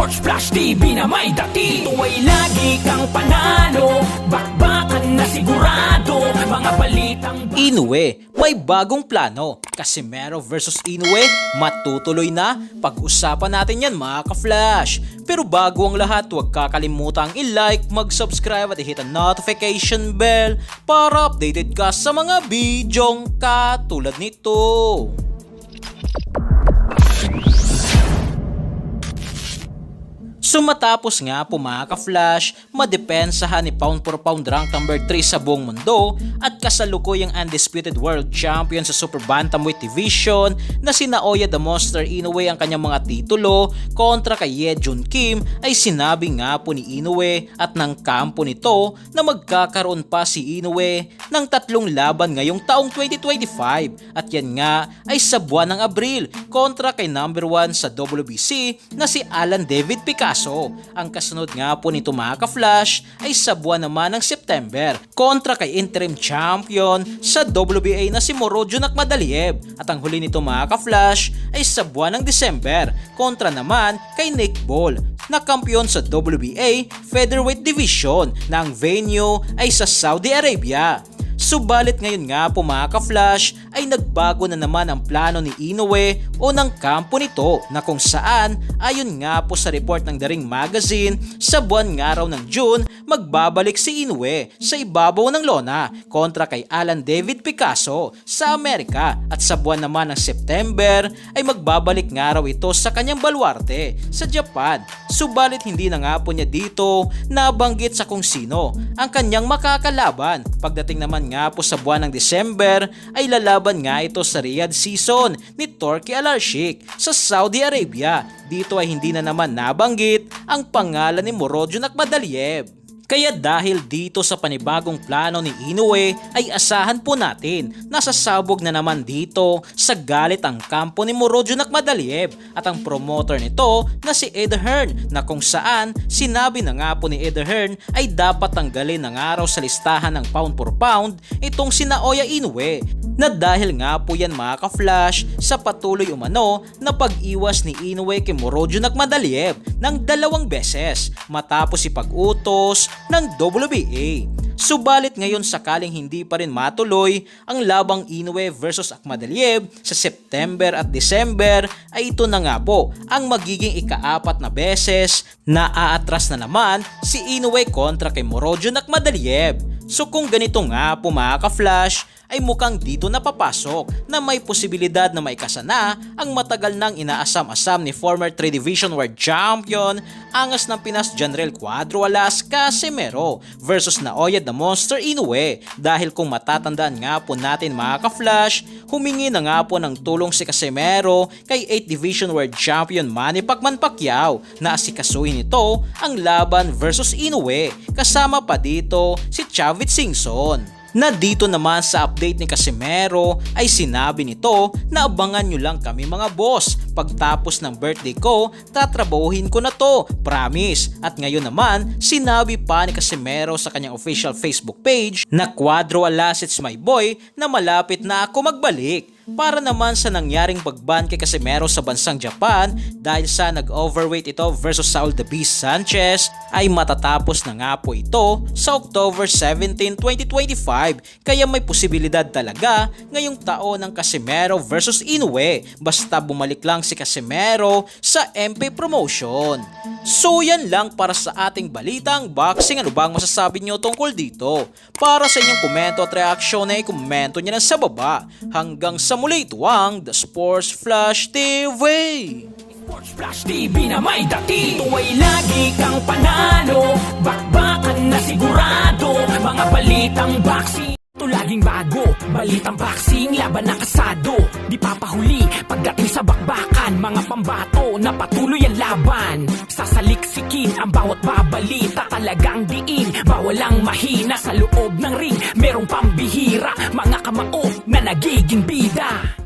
Sports Flash TV na may dati Ito lagi kang panalo Bakbakan na sigurado Mga balitang Inoue, may bagong plano. Casimero versus Inoue, matutuloy na. Pag-usapan natin yan mga ka-flash. Pero bago ang lahat, huwag kakalimutang i-like, mag-subscribe at i-hit ang notification bell para updated ka sa mga bidyong katulad nito. Sumatapos nga po mga ka-flash, madepensahan ni pound for pound rank number 3 sa buong mundo at kasalukuyang undisputed world champion sa super bantamweight division na si Naoya the Monster Inoue ang kanyang mga titulo kontra kay Ye Jun Kim ay sinabi nga po ni Inoue at ng kampo nito na magkakaroon pa si Inoue ng tatlong laban ngayong taong 2025 at yan nga ay sa buwan ng Abril kontra kay number 1 sa WBC na si Alan David Picasso. Ang kasunod nga po nito mga ka-flash ay sa buwan naman ng September kontra kay interim champion sa WBA na si Morojo Nakmadaliev at ang huli nito mga ka-flash ay sa buwan ng December kontra naman kay Nick Ball na kampiyon sa WBA Featherweight Division na ang venue ay sa Saudi Arabia. Subalit ngayon nga po mga ka-flash ay nagbago na naman ang plano ni Inoue o ng kampo nito na kung saan ayon nga po sa report ng The Ring Magazine sa buwan nga raw ng June magbabalik si Inoue sa ibabaw ng lona kontra kay Alan David Picasso sa Amerika at sa buwan naman ng September ay magbabalik nga raw ito sa kanyang baluarte sa Japan. Subalit hindi na nga po niya dito nabanggit sa kung sino ang kanyang makakalaban pagdating naman nga po sa buwan ng December ay lalaban nga ito sa Riyadh season ni Turkey Al-Arshik sa Saudi Arabia. Dito ay hindi na naman nabanggit ang pangalan ni Morojo Nakmadaliev. Kaya dahil dito sa panibagong plano ni Inoue ay asahan po natin na sasabog na naman dito sa galit ang kampo ni Morojo Nakmadaliev at ang promoter nito na si Ed Hearn na kung saan sinabi na nga po ni Ed Hearn ay dapat tanggalin ng araw sa listahan ng pound for pound itong si Naoya Inoue na dahil nga po yan mga ka-flash sa patuloy umano na pag-iwas ni Inoue kay Morojo Nakmadaliev ng dalawang beses matapos ipag-utos ng WBA. Subalit ngayon sakaling hindi pa rin matuloy ang labang Inoue versus Akmadaliev sa September at December ay ito na nga po ang magiging ikaapat na beses na aatras na naman si Inoue kontra kay Morojo Akmadaliev. So kung ganito nga po mga ka-flash ay mukhang dito napapasok na may posibilidad na maikasana ang matagal nang inaasam-asam ni former 3 Division World Champion angas ng Pinas General Cuadro Alas Casimero versus Naoya the Monster Inoue. Dahil kung matatandaan nga po natin mga ka-flash humingi na nga po ng tulong si Casimero kay 8 Division World Champion Manny Pacman Pacquiao na asikasuhin ito ang laban versus Inoue. Kasama pa dito si Chavit Singson na dito naman sa update ni Casimero ay sinabi nito na abangan nyo lang kami mga boss. Pagtapos ng birthday ko, tatrabahuhin ko na to. Promise. At ngayon naman, sinabi pa ni Casimero sa kanyang official Facebook page na Quadro Alas It's My Boy na malapit na ako magbalik para naman sa nangyaring pagban kay Casimero sa bansang Japan dahil sa nag-overweight ito versus Saul the Beast Sanchez ay matatapos na nga po ito sa October 17, 2025 kaya may posibilidad talaga ngayong taon ng Casimero versus Inoue basta bumalik lang si Casimero sa MP Promotion. So yan lang para sa ating balitang boxing. Ano bang masasabi nyo tungkol dito? Para sa inyong komento at reaksyon ay komento nyo na sa baba. Hanggang sa muli ito ang The Sports Flash TV. Sports Flash TV na may dati. Ito ay lagi kang panalo. Bakbakan na sigurado. Mga balitang boxing. Ito laging bago. Balitang boxing Laban na kasado. Di papahuli Pagdating sa bakbakan. Mga pambato Na patuloy Sasaliksikin ang bawat babalita Talagang diin. Bawal ang mahina Sa loob ng ring. Merong pambihira Mga kamao Na nagiging bida